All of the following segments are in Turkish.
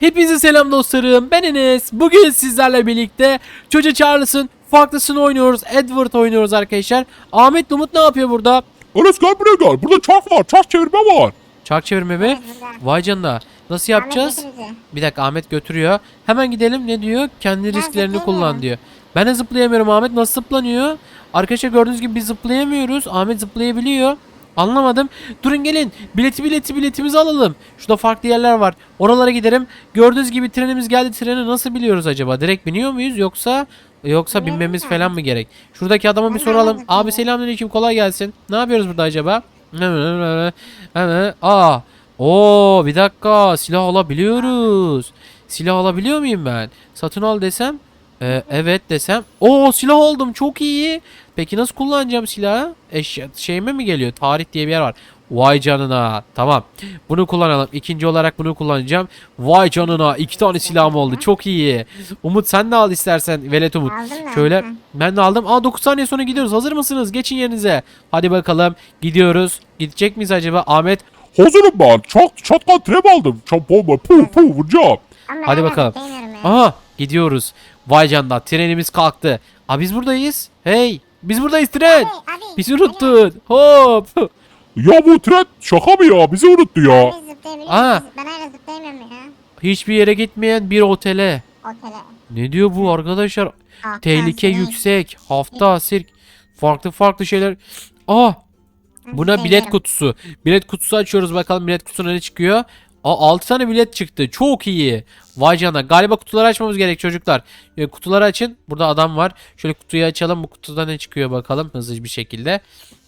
Hepinize selam dostlarım. Ben Enes. Bugün sizlerle birlikte Çocuğu Charles'ın farklısını oynuyoruz. Edward oynuyoruz arkadaşlar. Ahmet Umut ne yapıyor burada? Enes gel buraya gel. Burada çark var. Çark çevirme var. Çark çevirme mi? Vay canına. Nasıl yapacağız? Bir dakika Ahmet götürüyor. Hemen gidelim ne diyor? Kendi risklerini kullan diyor. Ben de zıplayamıyorum Ahmet. Nasıl zıplanıyor? Arkadaşlar gördüğünüz gibi biz zıplayamıyoruz. Ahmet zıplayabiliyor. Anlamadım. Durun gelin. Bileti bileti biletimizi alalım. Şurada farklı yerler var. Oralara giderim. Gördüğünüz gibi trenimiz geldi. Treni nasıl biliyoruz acaba? Direkt biniyor muyuz yoksa yoksa binmemiz mi? falan mı gerek? Şuradaki adama bir soralım. Abi selamünaleyküm. Kolay gelsin. Ne yapıyoruz burada acaba? Aa. Oo bir dakika. Silah alabiliyoruz. Silah alabiliyor muyum ben? Satın al desem? Ee, evet desem. Oo silah aldım. Çok iyi. Peki nasıl kullanacağım silahı? Eşya şeyime mi geliyor? Tarih diye bir yer var. Vay canına. Tamam. Bunu kullanalım. İkinci olarak bunu kullanacağım. Vay canına. iki tane silahım oldu. Çok iyi. Umut sen de al istersen. Velet Umut. Şöyle ben de aldım. Aa 9 saniye sonra gidiyoruz. Hazır mısınız? Geçin yerinize. Hadi bakalım. Gidiyoruz. Gidecek miyiz acaba? Ahmet Hazırım ben. Çark, çatkan trap aldım. Çap bomba. Puh puh vuracağım. Hadi bakalım. Aha gidiyoruz. Vay canına trenimiz kalktı. Aa biz buradayız. Hey biz buradayız tren. Abi, abi, Bizi unuttun. Hop. Ya bu tren şaka mı ya? Bizi unuttu ya. Aa. Ben hala zıplayamıyorum ya. Hiçbir yere gitmeyen bir otele. Otele. Ne diyor bu arkadaşlar? Ah, Tehlike kanserin. yüksek. Hafta sirk. Farklı farklı şeyler. Aa buna bilet Seviyorum. kutusu. Bilet kutusu açıyoruz bakalım bilet kutusuna ne çıkıyor. Aa 6 tane bilet çıktı. Çok iyi. Vay canına. Galiba kutuları açmamız gerek çocuklar. E, kutuları açın. Burada adam var. Şöyle kutuyu açalım. Bu kutuda ne çıkıyor bakalım hızlı bir şekilde.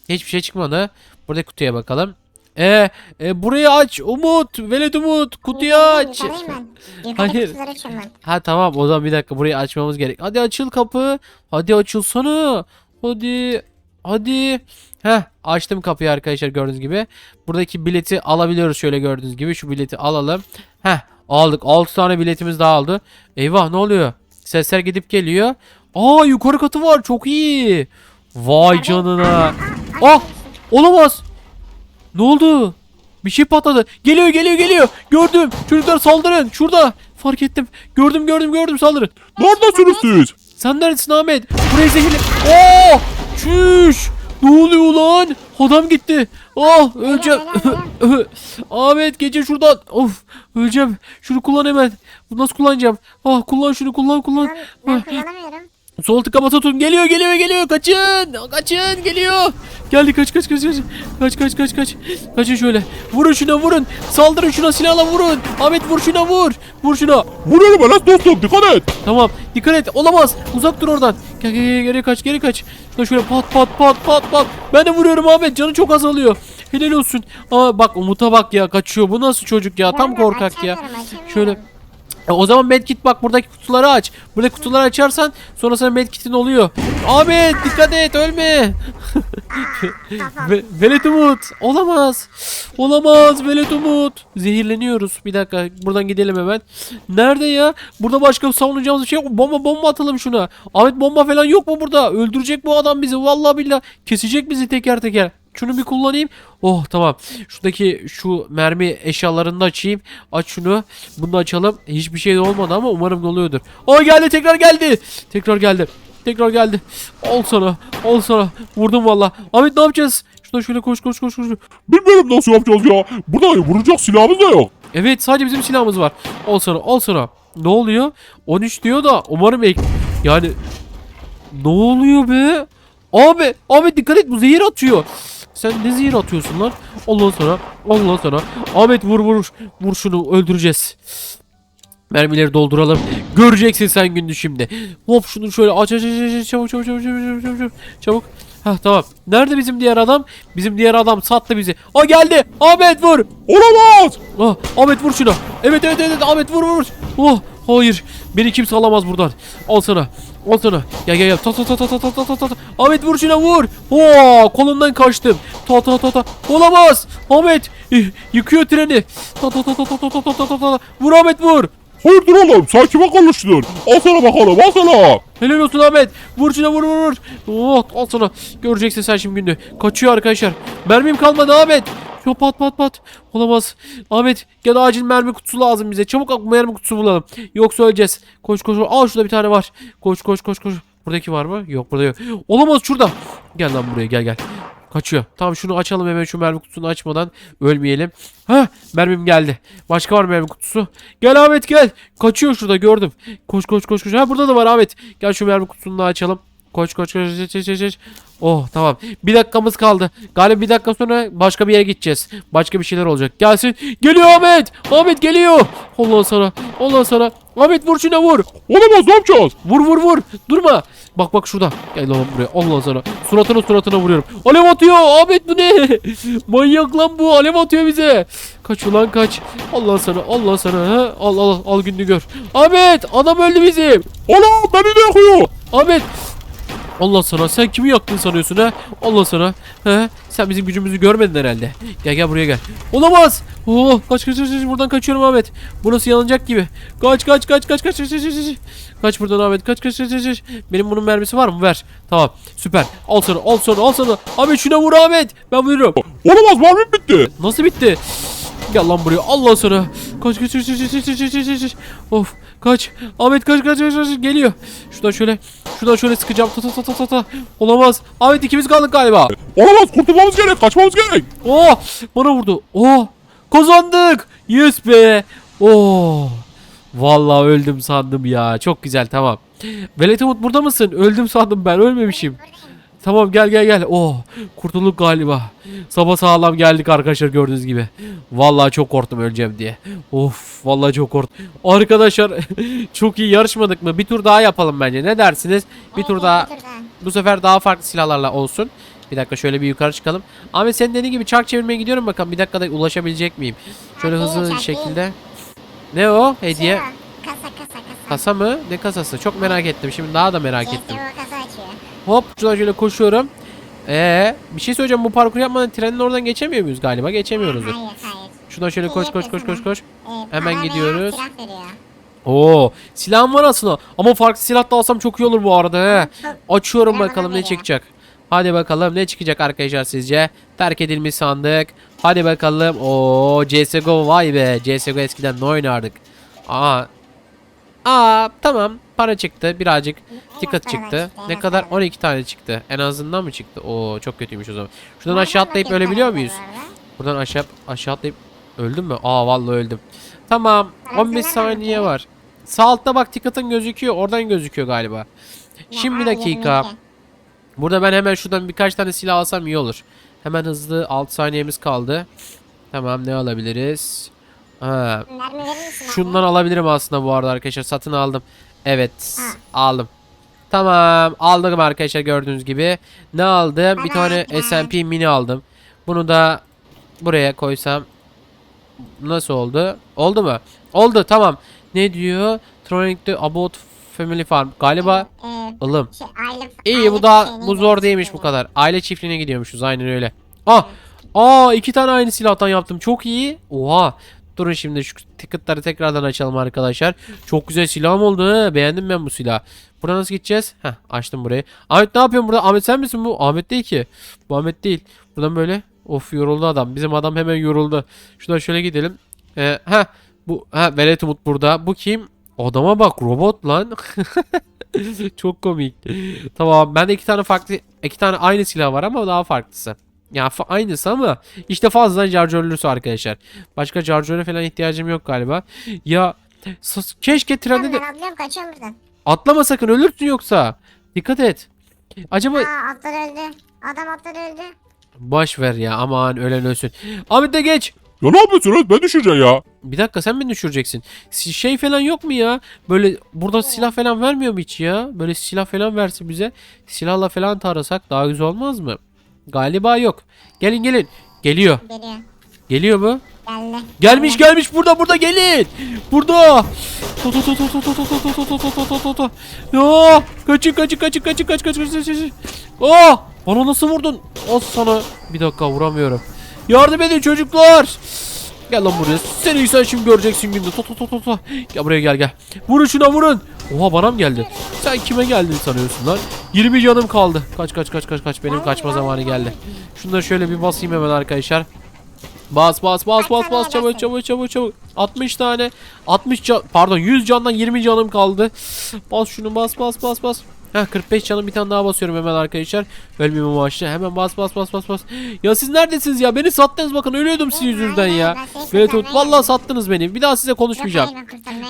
Hiçbir şey çıkmadı. Burada kutuya bakalım. E, e burayı aç Umut. Veled Umut. Kutuyu aç. Hayır. Ha tamam o zaman bir dakika burayı açmamız gerek. Hadi açıl kapı. Hadi açılsana. Hadi. Hadi. Heh açtım kapıyı arkadaşlar gördüğünüz gibi. Buradaki bileti alabiliyoruz şöyle gördüğünüz gibi. Şu bileti alalım. Heh aldık. 6 tane biletimiz daha aldı. Eyvah ne oluyor? Sesler gidip geliyor. Aa yukarı katı var çok iyi. Vay canına. Ah olamaz. Ne oldu? Bir şey patladı. Geliyor geliyor geliyor. Gördüm. Çocuklar saldırın. Şurada. Fark ettim. Gördüm gördüm gördüm saldırın. Neredesiniz siz? Sen neredesin Ahmet? Buraya zehirli. Oo! Çüş! Ne oluyor lan? Adam gitti. Ah öleceğim. Ahmet gece şuradan. Of öleceğim. Şunu kullan hemen. Bunu nasıl kullanacağım? Ah kullan şunu kullan kullan. Ben, ben kullanamıyorum. Sol tıka basa tutun. Geliyor geliyor geliyor. Kaçın. Kaçın geliyor. Geldi kaç kaç kaç kaç. Kaç kaç kaç kaç. Kaçın şöyle. Vurun şuna vurun. Saldırın şuna silahla vurun. Ahmet vur şuna vur. Vur şuna. Vuruyorum Enes dostum dikkat et. Tamam dikkat et olamaz uzak dur oradan gel gel gel geri kaç geri kaç Şuna şöyle pat pat pat pat pat ben de vuruyorum Ahmet canı çok azalıyor helal olsun Aa bak Umut'a bak ya kaçıyor bu nasıl çocuk ya tam korkak ya şöyle E, o zaman medkit bak buradaki kutuları aç. Buradaki kutuları açarsan sonra sana medkitin oluyor. Ahmet dikkat et ölme. Ve, Velet Umut olamaz. Olamaz Velet Umut. Zehirleniyoruz. Bir dakika buradan gidelim hemen. Nerede ya? Burada başka savunacağımız bir şey yok? Bomba bomba atalım şuna. Ahmet bomba falan yok mu burada? Öldürecek bu adam bizi. Vallahi billahi kesecek bizi teker teker. Şunu bir kullanayım. Oh tamam. Şuradaki şu mermi eşyalarını da açayım. Aç şunu. Bunu da açalım. Hiçbir şey de olmadı ama umarım doluyordur. Aa geldi tekrar geldi. Tekrar geldi. Tekrar geldi. Al sana. Al sana. Vurdum valla. Ahmet ne yapacağız? Şuna şöyle koş koş koş koş. Bilmiyorum nasıl yapacağız ya. Burada vuracak silahımız da yok. Evet sadece bizim silahımız var. Al sana al sana. Ne oluyor? 13 diyor da umarım ek... Yani... Ne oluyor be? Abi, abi dikkat et bu zehir atıyor. Sen ne zehir atıyorsun lan? Allah sana, Allah sana. Ahmet vur vur, vur şunu öldüreceğiz. Mermileri dolduralım. Göreceksin sen gününü şimdi. Hop şunu şöyle aç aç aç aç çabuk çabuk çabuk çabuk çabuk çabuk çabuk. Çabuk. Hah tamam. Nerede bizim diğer adam? Bizim diğer adam sattı bizi. O geldi. Ahmet vur. Olamaz. Ah, Ahmet vur şunu. Evet evet evet Ahmet vur vur. vur. Oh hayır. Beni kimse alamaz buradan. Al sana. Al sana. Gel gel gel. Ta ta ta ta ta ta ta ta ta. Ahmet vur şuna vur. Oo kolundan kaçtım. Ta ta ta ta. Olamaz. Ahmet yıkıyor treni. Ta ta ta ta ta ta ta ta ta ta. Vur Ahmet vur. Hayır dur oğlum. Sen kime konuştun? Al sana bakalım al sana. Helal olsun Ahmet. Vur şuna vur vur vur. Oh al sana. Göreceksin sen şimdi gününü. Kaçıyor arkadaşlar. Mermim kalmadı Ahmet. Yo pat pat pat. Olamaz. Ahmet gel acil mermi kutusu lazım bize. Çabuk mermi kutusu bulalım. Yoksa öleceğiz. Koş koş. Aa şurada bir tane var. Koş koş koş koş. Buradaki var mı? Yok burada yok. Olamaz şurada. Gel lan buraya gel gel. Kaçıyor. Tamam şunu açalım hemen şu mermi kutusunu açmadan ölmeyelim. Ha mermim geldi. Başka var mı mermi kutusu? Gel Ahmet gel. Kaçıyor şurada gördüm. Koş koş koş koş. Ha burada da var Ahmet. Gel şu mermi kutusunu da açalım. Koş koş koş koş koş koş, koş. Oh tamam. Bir dakikamız kaldı. Galiba bir dakika sonra başka bir yere gideceğiz. Başka bir şeyler olacak. Gelsin. Geliyor Ahmet. Ahmet geliyor. Allah sana. Allah sana. Ahmet vur şuna vur. Olamaz ne yapacağız? Vur vur vur. Durma. Bak bak şurada. Gel lan buraya. Allah sana. Suratına suratına vuruyorum. Alev atıyor. Ahmet bu ne? Manyak lan bu. Alev atıyor bize. Kaç ulan kaç. Allah sana. Allah sana. Ha? Al al al gününü gör. Ahmet adam öldü bizim. Olam beni de yakıyor. Ahmet. Allah sana sen kimi yaktın sanıyorsun ha? Allah sana. He? Sen bizim gücümüzü görmedin herhalde. Gel gel buraya gel. Olamaz. Oh, kaç kaç kaç kaç. buradan kaçıyorum Ahmet. Burası yanacak gibi. Kaç kaç kaç kaç kaç kaç kaç kaç. kaç. Buradan Ahmet kaç kaç kaç kaç. kaç. Benim bunun mermisi var mı? Ver. Tamam. Süper. Al sana al sana al sana. Ahmet şuna vur Ahmet. Ben vururum. Olamaz mermim bitti. Nasıl bitti? Gel lan buraya. Allah sana. Kaç kaç kaç kaç kaç kaç kaç kaç. Of kaç. Ahmet kaç kaç kaç kaç geliyor. Şuradan şöyle şuradan şöyle sıkacağım. Ta ta ta ta ta. Olamaz. Ahmet ikimiz kaldık galiba. Olamaz kurtulmamız gerek kaçmamız gerek. Oh bana vurdu. Oh kazandık. Yes be. Oh. Vallahi öldüm sandım ya. Çok güzel tamam. Velet Umut burada mısın? Öldüm sandım ben ölmemişim. Tamam gel gel gel. Oh kurtulduk galiba. Sabah sağlam geldik arkadaşlar gördüğünüz gibi. Vallahi çok korktum öleceğim diye. Of vallahi çok korktum. Arkadaşlar çok iyi yarışmadık mı? Bir tur daha yapalım bence. Ne dersiniz? Bir tur daha. Bu sefer daha farklı silahlarla olsun. Bir dakika şöyle bir yukarı çıkalım. Ahmet senin dediğin gibi çark çevirmeye gidiyorum bakalım. Bir dakikada ulaşabilecek miyim? Şöyle hızlı bir şekilde. Ne o? Hediye. Şey Kasa kasa kasa. Kasa mı? Ne kasası? Çok merak ettim. Şimdi daha da merak ettim. CSGO kasa. Hop şuradan şöyle koşuyorum. Ee, bir şey söyleyeceğim bu parkur yapmadan trenin oradan geçemiyor muyuz galiba? Geçemiyoruz. Hayır hayır. Şuradan şöyle koş koş koş koş koş. Ee, Hemen gidiyoruz. Oo, silahım var aslında. Ama farklı silah da alsam çok iyi olur bu arada he. Açıyorum bakalım ne çıkacak. Hadi bakalım ne çıkacak arkadaşlar sizce? Terk edilmiş sandık. Hadi bakalım. Oo, CS:GO vay be. CS:GO eskiden ne oynardık? Aa. Aa, tamam. Para çıktı. Birazcık para çıktı. Ne kadar? para. 12 tane çıktı. En azından mı çıktı? Oo, çok kötüymüş o zaman. Şuradan aşağı atlayıp ölebiliyor muyuz? Buradan aşağı aşağı atlayıp öldüm mü? Aa vallahi öldüm. Tamam. Ben 15 sana saniye var. Sağ altta bak ticket'ın gözüküyor. Oradan gözüküyor galiba. Şimdi bir dakika. 22. Burada ben hemen şuradan birkaç tane silah alsam iyi olur. Hemen hızlı 6 saniyemiz kaldı. Tamam ne alabiliriz? Ha, Mermi verir misin abi? şundan alabilirim aslında bu arada arkadaşlar. Satın aldım. Evet. Ha. Aldım. Tamam. Aldım arkadaşlar gördüğünüz gibi. Ne aldım? Bir tane. SMP mini aldım. Bunu da buraya koysam nasıl oldu? Oldu mu? Oldu tamam. Ne diyor? Tronic the about family farm. Galiba Ee, ılım. şey, aile, İyi aile bu da bu zor değilmiş bu kadar. Aile çiftliğine gidiyormuşuz aynen öyle. Ah! Aa iki tane aynı silahtan yaptım. Çok iyi. Oha. Durun şimdi şu ticketları tekrardan açalım arkadaşlar. Çok güzel silahım oldu ha. Beğendim ben bu silahı. Buradan nasıl gideceğiz? Heh açtım burayı. Ahmet ne yapıyorsun burada? Ahmet sen misin bu? Ahmet değil ki. Bu Ahmet değil. Buradan böyle. Of yoruldu adam. Bizim adam hemen yoruldu. Şuradan şöyle gidelim. Ee, ha bu ha Velet Umut burada. Bu kim? Adama bak robot lan. Çok komik. Tamam bende iki tane farklı iki tane aynı silah var ama daha farklısı. Ya fa- aynısı ama işte fazladan chargerlüsü arkadaşlar. Başka charger'e falan ihtiyacım yok galiba. Ya sus- keşke trende de ben atlıyorum kaçıyorum buradan. atlama sakın ölürsün yoksa. Dikkat et. Acaba Aa atlar öldü. Adam atlar öldü. boş ver ya aman ölen ölsün. Ahmet de geç. Ya ne yapıyorsunuz? Ben düşeceğim ya. Bir dakika sen beni düşüreceksin. Si- Şey falan yok mu ya? Böyle burada silah falan vermiyor mu hiç ya? Böyle silah falan versin bize. Silahla falan tarasak daha güzel olmaz mı? Galiba yok. Gelin gelin. Geliyor. Geliyor. Geliyor mu? Geldi. Gelmiş gelmiş burada burada gelin. Burada. To to to to to to to to to to to to to to to. Ya kaçın kaçın kaçın kaçın kaç kaç kaç kaç. Aa bana nasıl vurdun? Az sana bir dakika vuramıyorum. Yardım edin çocuklar. Gel lan buraya. Seni sen şimdi göreceksin günde. To to to to to. Gel buraya gel gel. Vurun şuna vurun. Oha bana mı geldi? Sen kime geldin sanıyorsun lan? 20 canım kaldı. Kaç kaç kaç kaç kaç. Benim kaçma zamanı geldi. Şunları şöyle bir basayım hemen arkadaşlar. Bas bas bas bas bas çabuk çabuk çabuk çabuk. 60 tane. 60 can pardon 100 candan 20 canım kaldı. Bas şunu bas bas bas bas. Heh 45 canım bir tane daha basıyorum hemen arkadaşlar. Ölmeyeyim amaçlı. Hemen bas bas bas bas bas. Ya siz neredesiniz ya? Beni sattınız bakın ölüyordum sizin yüzünüzden ya. kurtarmaya vallahi geldim. sattınız beni. Bir daha size konuşmayacağım.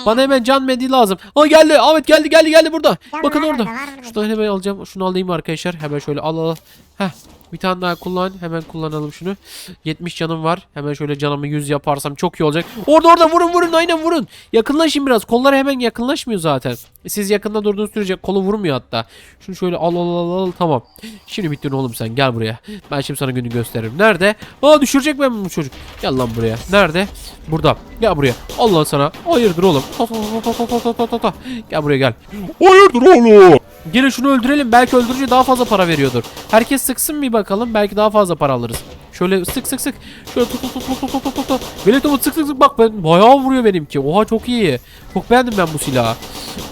Bana hemen can medi lazım. Aa geldi Ahmet geldi geldi geldi burada. Bakın orada. Şunu hemen alacağım. Şunu alayım arkadaşlar. Hemen şöyle al al. Heh. Bir tane daha kullan. Hemen kullanalım şunu. 70 canım var. Hemen şöyle canımı 100 yaparsam çok iyi olacak. Orada orada vurun vurun aynen vurun. Yakınlaşın biraz. Kolları hemen yakınlaşmıyor zaten. Siz yakında durduğunuz sürece kolu vurmuyor hatta. Şunu şöyle al al al al. Tamam. Şimdi bittin oğlum sen. Gel buraya. Ben şimdi sana günü gösteririm. Nerede? Aa düşürecek ben bu çocuk. Gel lan buraya. Nerede? Burada. Gel buraya. Allah sana. Hayırdır oğlum. Ta ta ta ta ta ta ta ta. Gel buraya gel. Hayırdır oğlum? Gelin şunu öldürelim. Belki öldürünce daha fazla para veriyordur. Herkes sıksın bir bakalım. Belki daha fazla para alırız. Şöyle sık sık sık. Şöyle tut tut tut tut tut tut tut. Velet sık sık sık. Bak ben bayağı vuruyor benimki. Oha çok iyi. Çok beğendim ben bu silahı.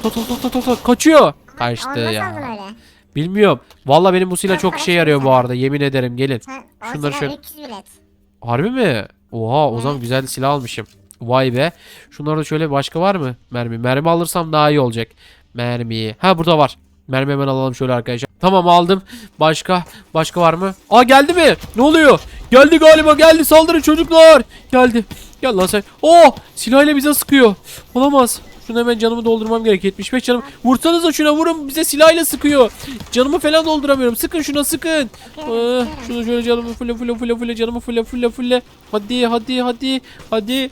Tut tut tut tut tut. Kaçıyor. Kaçtı ya. Bilmiyorum. Valla benim bu silah çok işe yarıyor bu arada. Yemin ederim gelin. Şunları şöyle. Harbi mi? Oha o zaman güzel silah almışım. Vay be. Şunlarda şöyle başka var mı? Mermi. Mermi alırsam daha iyi olacak. Mermi. Ha burada var. Mermi hemen alalım şöyle arkadaşlar. Tamam aldım. Başka? Başka var mı? Aa geldi mi? Ne oluyor? Geldi galiba geldi saldırın çocuklar. Geldi. Gel lan sen. Oh silahıyla bize sıkıyor. Olamaz. Şunu hemen canımı doldurmam gerek. 75 canım. Vursanıza şuna vurun. Bize silahıyla sıkıyor. Canımı falan dolduramıyorum. Sıkın şuna sıkın. Ah, şunu şöyle canımı fulle fulle fulle fulle canımı fulle fulle fulle. Hadi hadi hadi hadi.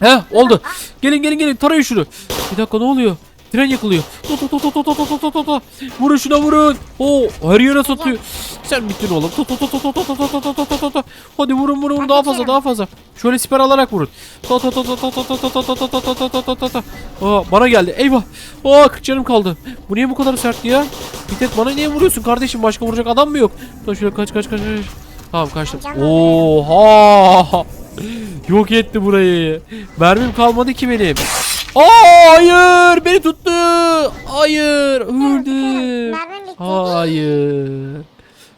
Heh oldu. Gelin gelin gelin tarayın şunu. Bir dakika ne oluyor? Tren yakılıyor. To to to to to to to to to to. Vurun şuna vurun. Oo her yere satıyor. Sen bittin oğlum. To to to to to to to to to to to to to. Hadi vurun vurun vurun daha fazla daha fazla. Şöyle siper alarak vurun. To to to to to to to to to to to to to to to to to. Aa bana geldi. Eyvah. Aa 40 canım kaldı. Bu niye bu kadar sert ya? Bir tek bana niye vuruyorsun kardeşim? Başka vuracak adam mı yok? Dur şöyle kaç kaç kaç. kaç. Tamam kaçtım. Oha. Yok etti burayı. Mermim kalmadı ki benim. Aa, hayır beni tuttu. Hayır öldüm. Hayır.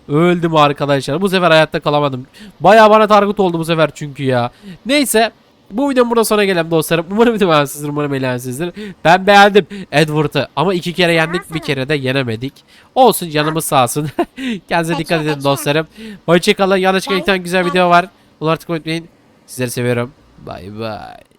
Öldüm arkadaşlar. Bu sefer hayatta kalamadım. Baya bana target oldu bu sefer çünkü ya. Neyse. Bu videonun burada sona gelen dostlarım. Umarım video beğenmişsinizdir. Umarım eğlenmişsinizdir. Ben beğendim Edward'ı. Ama iki kere yendik. Bir kere de yenemedik. Olsun canımız sağ olsun. Kendinize dikkat edin dostlarım. Hoşçakalın. Yanlış Ben- güzel video var. Bunu artık unutmayın. Sizleri seviyorum. Bay bay.